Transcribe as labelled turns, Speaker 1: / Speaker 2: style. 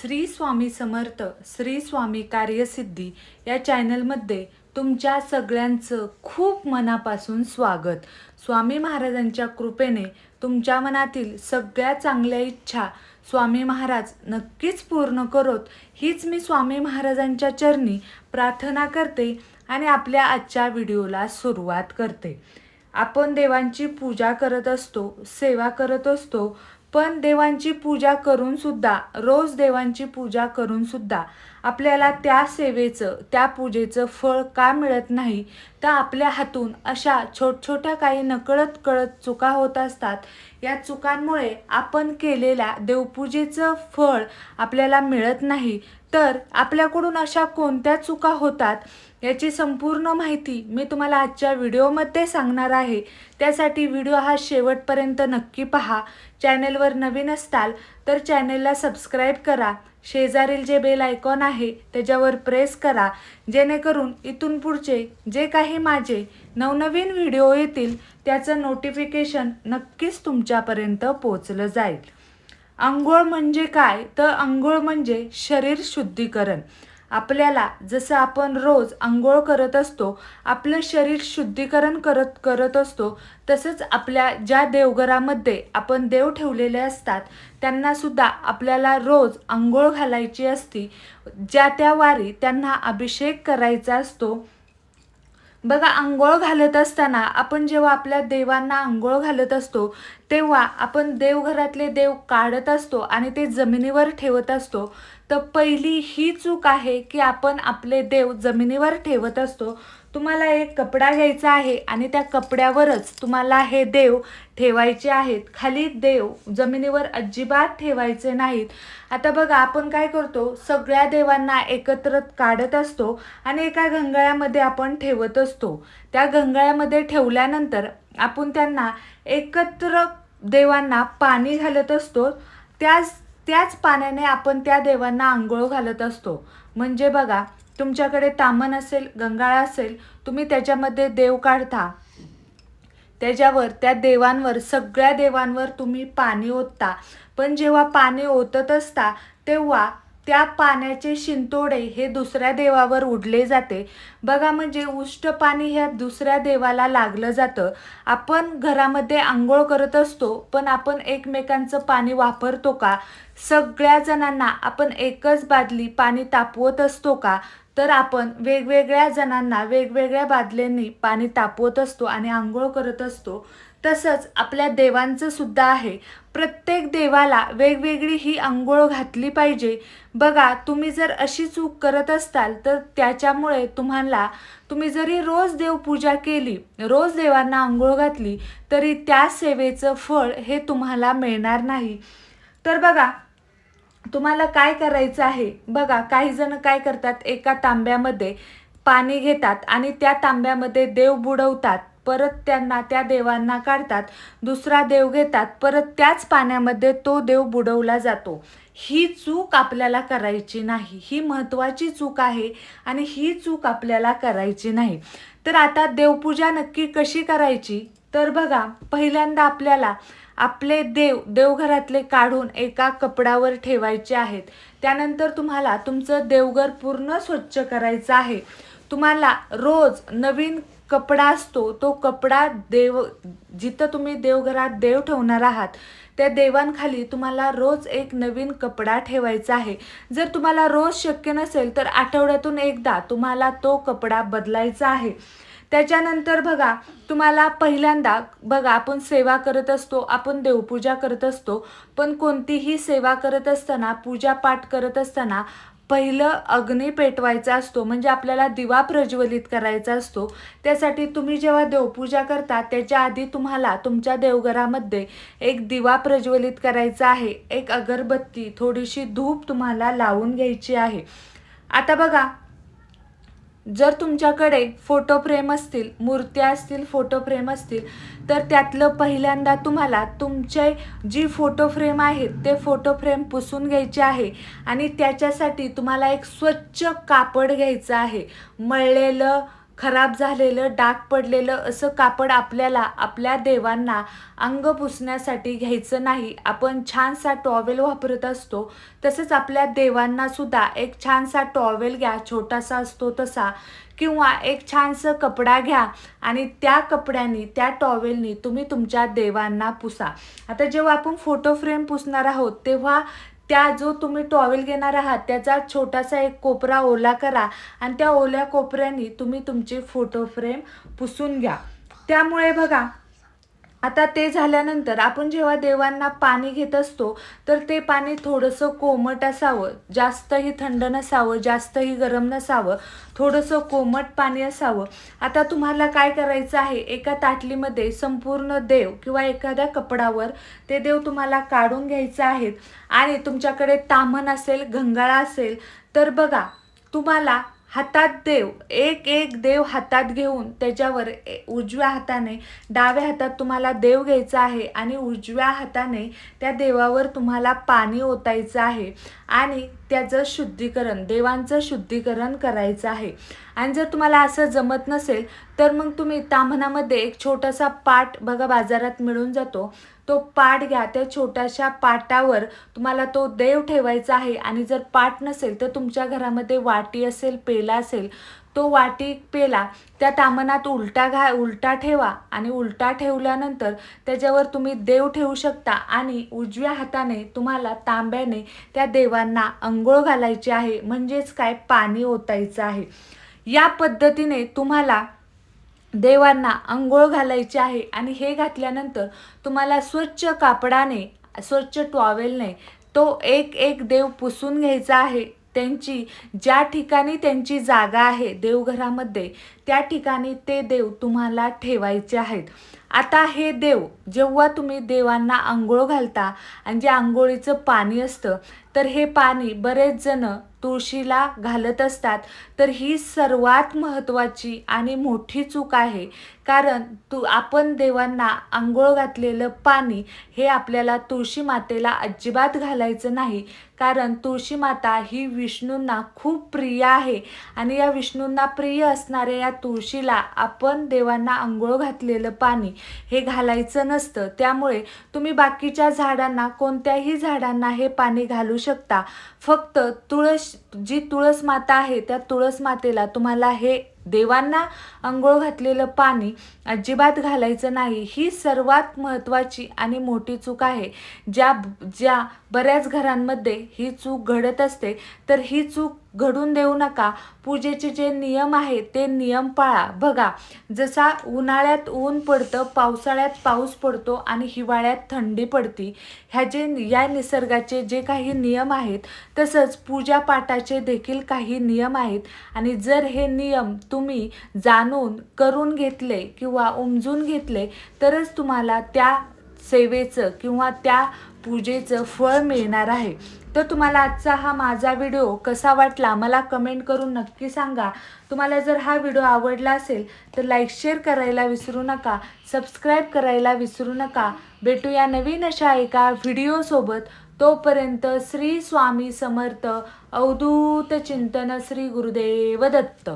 Speaker 1: श्री स्वामी समर्थ श्री स्वामी कार्यसिद्धी या चॅनलमध्ये तुमच्या सगळ्यांचं खूप मनापासून स्वागत. स्वामी महाराजांच्या कृपेने तुमच्या मनातील सगळ्या चांगल्या इच्छा स्वामी महाराज नक्कीच पूर्ण करोत. हीच मी स्वामी महाराजांच्या चरणी प्रार्थना करते आणि आपल्या आजच्या व्हिडिओला सुरुवात करते. आपण देवांची पूजा करत असतो सेवा करत असतो पण देवांची पूजा करून सुद्धा रोज देवांची पूजा करून सुद्धा आपल्याला त्या सेवेचं त्या पूजेचं फळ का मिळत नाही तर आपल्या हातून अशा छोट छोट्या काही नकळत कळत चुका होत असतात. या चुकांमुळे आपण केलेल्या देवपूजेचं फळ आपल्याला मिळत नाही. तर आपल्याकडून अशा कोणत्या चुका होतात याची संपूर्ण माहिती मी तुम्हाला आजच्या व्हिडिओमध्ये सांगणार आहे. त्यासाठी व्हिडिओ हा शेवटपर्यंत नक्की पहा. चॅनेलवर नवीन असताल तर चॅनेलला सबस्क्राईब करा. शेजारील जे बेल आयकॉन आहे त्याच्यावर प्रेस करा. जेणेकरून इथून पुढचे जे काही माझे नवनवीन व्हिडिओ येतील त्याचं नोटिफिकेशन नक्कीच तुमच्यापर्यंत पोचलं जाईल. आंघोळ म्हणजे काय? तर आंघोळ म्हणजे शरीर शुद्धीकरण. आपल्याला जसं आपण रोज आंघोळ करत असतो आपलं शरीर शुद्धीकरण करत करत असतो तसंच आपल्या ज्या देवघरामध्ये आपण देव ठेवलेले असतात त्यांनासुद्धा आपल्याला रोज आंघोळ घालायची असती ज्या त्या वारी त्यांना अभिषेक करायचा असतो बघा आंघोळ घालत असताना आपण जेव्हा आपल्या देवांना आंघोळ घालत असतो तेव्हा आपण देवघरातले देव काढत असतो आणि ते जमिनीवर ठेवत असतो. तर पहिली ही चूक आहे की आपण आपले देव जमिनीवर ठेवत असतो. तुम्हाला एक कपडा घ्यायचा आहे आणि त्या कपड्यावरच तुम्हाला हे देव ठेवायचे आहेत. खाली देव जमिनीवर अजिबात ठेवायचे नाहीत. आता बघा आपण काय करतो? सगळ्या देवांना एकत्र काढत असतो आणि एका गंगाळ्यामध्ये आपण ठेवत असतो. त्या गंगाळ्यामध्ये ठेवल्यानंतर आपण त्यांना एकत्र देवांना पाणी घालत असतो. त्याच त्याच पाण्याने आपण त्या देवांना आंघोळ घालत असतो. म्हणजे बघा तुमच्याकडे तामन असेल गंगाळा असेल तुम्ही त्याच्यामध्ये देव काढता. त्याच्यावर त्या देवांवर सगळ्या देवांवर तुम्ही पाणी ओतता. पण जेव्हा पाणी ओतत असता तेव्हा त्या पाण्याचे शिंतोडे हे दुसऱ्या देवावर उडले जाते. बघा म्हणजे उष्ट पाणी ह्या दुसऱ्या देवाला लागलं जातं. आपण घरामध्ये आंघोळ करत असतो पण आपण एकमेकांचं पाणी वापरतो का? सगळ्या जणांना आपण एकच बादली पाणी तापवत असतो का? तर आपण वेगवेगळ्या जणांना वेगवेगळ्या बादल्यांनी पाणी तापवत असतो आणि आंघोळ करत असतो. तसंच आपल्या देवांचं सुद्धा आहे. प्रत्येक देवाला वेगवेगळी ही आंघोळ घातली पाहिजे. बघा तुम्ही जर अशी चूक करत असताल तर त्याच्यामुळे तुम्हाला तुम्ही जरी रोज देवपूजा केली रोज देवांना आंघोळ घातली तरी त्या सेवेचं फळ हे तुम्हाला मिळणार नाही. तर बघा तुम्हाला काय करायचं आहे? बघा काही जण काय करतात एका तांब्यामध्ये पाणी घेतात आणि त्या तांब्यामध्ये देव बुडवतात. परत त्यांना त्या देवांना काढतात दुसरा देव घेतात परत त्याच पाण्यामध्ये तो देव बुडवला जातो. ही चूक आपल्याला करायची नाही. ही महत्त्वाची चूक आहे आणि ही चूक आपल्याला करायची नाही. तर आता देवपूजा नक्की कशी करायची? तर बघा पहिल्यांदा आपल्याला आपले देव देवघरातले काढून एका कपडावर ठेवायचे आहेत. त्यानंतर तुम्हाला तुमचं देवघर पूर्ण स्वच्छ करायचं आहे. तुम्हाला रोज नवीन कपडा असतो तो कपडा देव जिथं तुम्ही देवघरात देव ठेवणार आहात त्या देवांखाली तुम्हाला रोज एक नवीन कपडा ठेवायचा आहे. जर तुम्हाला रोज शक्य नसेल तर आठवड्यातून एकदा तुम्हाला तो कपडा बदलायचा आहे. त्याच्यानंतर बघा तुम्हाला पहिल्यांदा बघा आपण सेवा करत असतो आपण देवपूजा करत असतो पण कोणतीही सेवा करत असताना पूजापाठ करत असताना पहिलं अग्नी पेटवायचा असतो म्हणजे आपल्याला दिवा प्रज्वलित करायचा असतो. त्यासाठी तुम्ही जेव्हा देवपूजा करता त्याच्या आधी तुम्हाला तुमच्या देवघरामध्ये एक दिवा प्रज्वलित करायचा आहे. एक अगरबत्ती थोडीशी धूप तुम्हाला लावून घ्यायची आहे. आता बघा जर तुमच्याकडे फोटो फ्रेम असतील मूर्त्या असतील फोटो फ्रेम असतील तर त्यातलं पहिल्यांदा तुम्हाला तुमचे जी फोटो फ्रेम आहेत ते फोटो फ्रेम पुसून घ्यायचे आहे आणि त्याच्यासाठी तुम्हाला एक स्वच्छ कापड घ्यायचं आहे. मळलेलं खराब झालेलं डाग पडलेलं असं कापड आपल्याला आपल्या देवांना अंग पुसण्यासाठी घ्यायचं नाही. आपण छानसा टॉवेल वापरत असतो तसंच आपल्या देवांना सुद्धा एक छानसा टॉवेल घ्या छोटासा असतो तसा किंवा एक छानसं कपडा घ्या आणि त्या कपड्यांनी त्या टॉवेलनी तुम्ही तुमच्या देवांना पुसा. आता जेव्हा आपण फोटो फ्रेम पुसणार आहोत तेव्हा त्या जो तुम्ही टॉवेल घेणार आहात त्याचा छोटासा एक कोपरा ओला करा आणि त्या ओल्या कोपऱ्याने तुम्ही तुमची फोटो फ्रेम पुसून घ्या. त्यामुळे बघा आता ते झाल्यानंतर आपण जेव्हा देवांना पाणी घेत असतो तर ते पाणी थोडंसं कोमट असावं. जास्तही थंड नसावं जास्तही गरम नसावं. थोडंसं कोमट पाणी असावं. आता तुम्हाला काय करायचं आहे? एका ताटलीमध्ये संपूर्ण देव किंवा एखाद्या कपडावर ते देव तुम्हाला काढून घ्यायचं आहेत. आणि तुमच्याकडे तामण असेल गंगाळा असेल तर बघा तुम्हाला हातात देव एक एक देव हातात घेऊन त्याच्यावर ए- उजव्या हाताने डाव्या हातात तुम्हाला देव घ्यायचा आहे आणि उजव्या हाताने त्या देवावर तुम्हाला पाणी ओतायचं आहे. आणि त्याचं शुद्धीकरण देवांचं शुद्धीकरण करायचं आहे. आणि जर तुम्हाला असं जमत नसेल तर मग तुम्ही ताम्हणामध्ये एक छोटासा पाट बघा बाजारात मिळून जातो. तो पाट घ्या त्या छोट्याशा पाटावर तुम्हाला तो देव ठेवायचा आहे. आणि जर पाट नसेल तर तुमच्या घरामध्ये वाटी असेल पेला असेल तो वाटी पेला त्या तामणात उलटा घा उलटा ठेवा आणि उलटा ठेवल्यानंतर त्याच्यावर तुम्ही देव ठेवू शकता आणि उजव्या हाताने तुम्हाला तांब्याने त्या देवांना अंघोळ घालायची आहे. म्हणजेच काय? पाणी ओतायचं आहे. या पद्धतीने तुम्हाला देवांना अंघोळ घालायची आहे आणि हे घातल्यानंतर तुम्हाला स्वच्छ कापडाने स्वच्छ टॉवेलने तो एक एक देव पुसून घ्यायचा आहे. त्यांची ज्या ठिकाणी त्यांची जागा आहे देवघरामध्ये त्या ठिकाणी ते देव तुम्हाला ठेवायचे आहेत. आता हे देव जेव्हा तुम्ही देवांना आंघोळ घालता आणि जे आंघोळीचं पाणी असतं तर हे पाणी बरेच जण तुळशीला घालत असतात. तर ही सर्वात महत्त्वाची आणि मोठी चूक आहे. कारण तू आपण देवांना आंघोळ घातलेलं पाणी हे आपल्याला तुळशी मातेला अजिबात घालायचं नाही. कारण तुळशी माता ही विष्णूंना खूप प्रिय आहे. आणि या विष्णूंना प्रिय असणाऱ्या या तुळशीला आपण देवांना आंघोळ घातलेलं पाणी हे घालायचं नसतं. त्यामुळे तुम्ही बाकीच्या झाडांना कोणत्याही झाडांना हे पाणी घालू शकता. फक्त तुळस जी तुळस माता आहे त्या तुळस मातेला तुम्हाला हे देवांना अंघोळ घातलेलं पाणी अजिबात घालायचं नाही. ही सर्वात महत्त्वाची आणि मोठी चूक आहे. ज्या ज्या बऱ्याच घरांमध्ये ही चूक घडत असते तर ही चूक घडून देऊ नका. पूजेचे जे नियम आहेत ते नियम पाळा. बघा जसा उन्हाळ्यात ऊन पडतं पावसाळ्यात पाऊस पडतो आणि हिवाळ्यात थंडी पडती ह्या जे या निसर्गाचे जे काही नियम आहेत तसंच पूजापाठाचे देखील काही नियम आहेत. आणि जर हे नियम तुम्ही जाणून करून घेतले किंवा उमजून घेतले तरच तुम्हाला त्या सेवेचं किंवा त्या पूजेचं फळ मिळणार आहे. तर तुम्हाला आजचा हा माझा व्हिडिओ कसा वाटला मला कमेंट करून नक्की सांगा. तुम्हाला जर हा व्हिडिओ आवडला असेल तर लाईक शेअर करायला विसरू नका. सबस्क्राईब करायला विसरू नका. भेटूया नवीन अशा एका व्हिडिओसोबत तोपर्यंत श्री स्वामी समर्थ. अवधूत चिंतन श्री गुरुदेव दत्त.